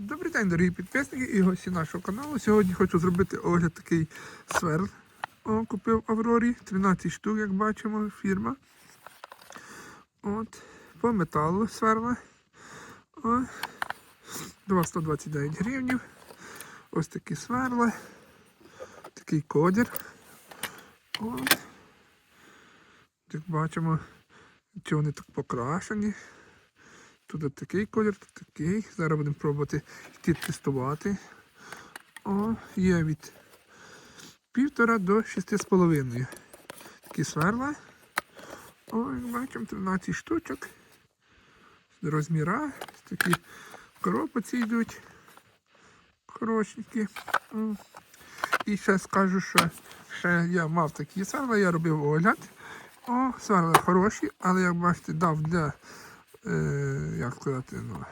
Добрий день, дорогі підписники і гості нашого каналу. Сьогодні хочу зробити огляд такий сверл. О, купив Аврорі. 13 штук, як бачимо, фірма. От, по металу сверла. О, 229 гривнів. Ось такі сверла. Такий кодір. От. Як бачимо, чи вони так покрашені. Тут такий колір, тут такий. Зараз будемо пробувати йти тестувати. О, є від півтора до шести з половиною. Такі сверла. О, бачимо, 13 штучок. Розміра. Такі коробці йдуть. Хорошенькі. І ще скажу, що ще я мав такі сверла, я робив огляд. О, сверла хороші, але як бачите, дав для е, як сказати, ну,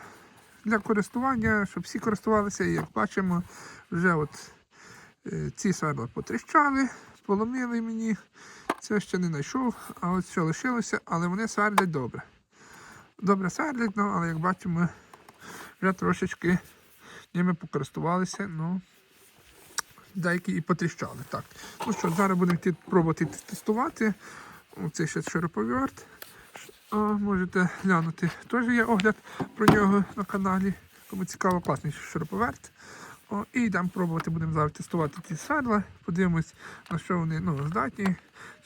для користування, щоб всі користувалися, і як бачимо, вже от е, ці сверла потріщали, поломили мені. Це ще не знайшов, а от що лишилося, але вони свердять добре. Добре свердять, ну, але як бачимо, вже трошечки ними покористувалися, ну, деякі і потріщали. Так. Ну що, зараз будемо пробувати тестувати. Оцей ще широповерт. Можете глянути. Теж є огляд про нього на каналі. Кому цікаво, класний широповерт. О, і йдемо пробувати, будемо зараз тестувати ці сверла. Подивимось, на що вони ну, здатні,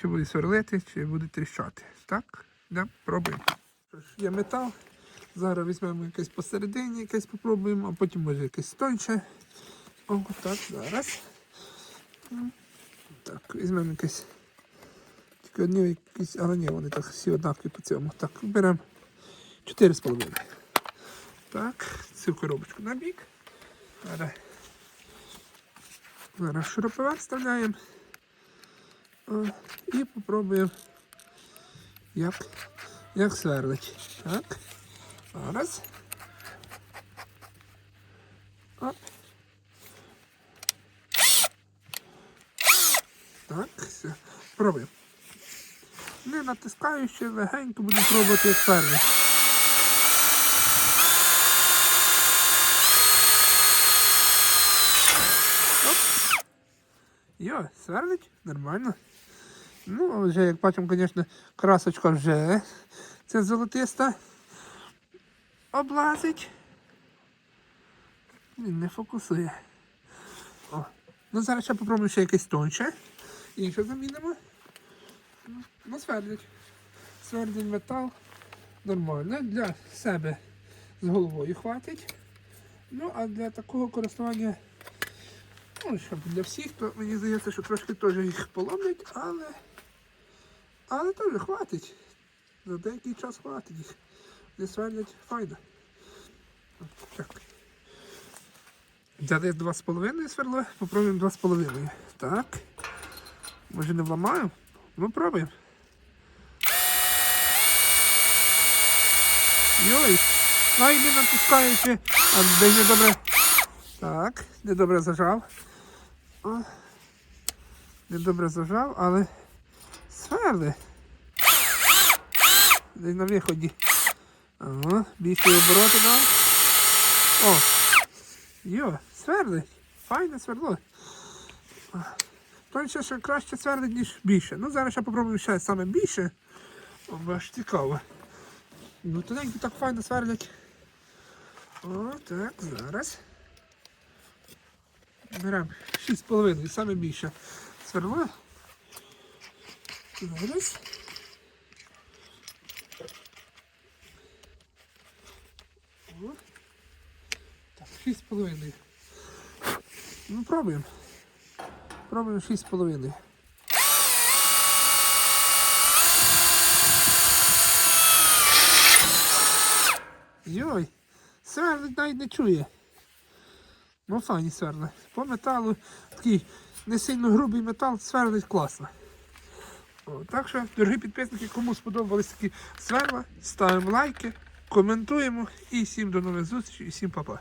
чи будуть сверлити, чи будуть тріщати. Так, йдемо, пробуємо. Є метал. Зараз візьмемо якесь посередині, якесь попробуємо, а потім може якесь тоньше. О, так, зараз. Так, візьмемо якесь. Одні якісь, але ні, вони так всі однакові по цьому. Так, беремо 4,5. Так, цю коробочку на бік. Зараз, зараз шуруповерт вставляємо. І попробуємо, як, як сверлить. Так. Зараз. Оп. Так, все. Пробуємо. Не натискаючи, легенько будемо пробувати як перший. Йо, сверлить? Нормально. Ну, вже, як бачимо, звісно, красочка вже. Це золотиста. Облазить. Він не фокусує. О. Ну зараз ще попробуємо ще якесь тонше. Інше замінимо. Ну, свердить. Свердить метал. Нормально. Для себе з головою хватить. Ну, а для такого користування, ну, щоб для всіх, то мені здається, що трошки теж їх поломлять, але але теж хватить. За деякий час хватить їх. Не свердять файно. Так. Взяли 2,5 сверло, попробуємо 2,5. Так. Може не вламаю? Ну пробуємо. Йой, ай не натискаючи. А десь недобре. Так, недобре зажав. О, недобре зажав, але сверли. Десь на виході. Ага, більше обороти дав. О! Йо, сверлить. Файне свердло. Тоньше ще краще свердить, ніж більше. Ну зараз я попробую ще саме більше. Бо аж цікаво. Ну тоненькі так файно свердять. О, так, зараз. Беремо 6,5, саме більше сверло. Зараз. О. Так, 6,5. Ну, пробуємо. Пробуємо 6,5. Йой, сверлить навіть не чує. Ну, файні сверли. По металу такий не сильно грубий метал, сверлить класно. О, так що, дорогі підписники, кому сподобались такі сверла, ставимо лайки, коментуємо і всім до нових зустрічей і всім па-па.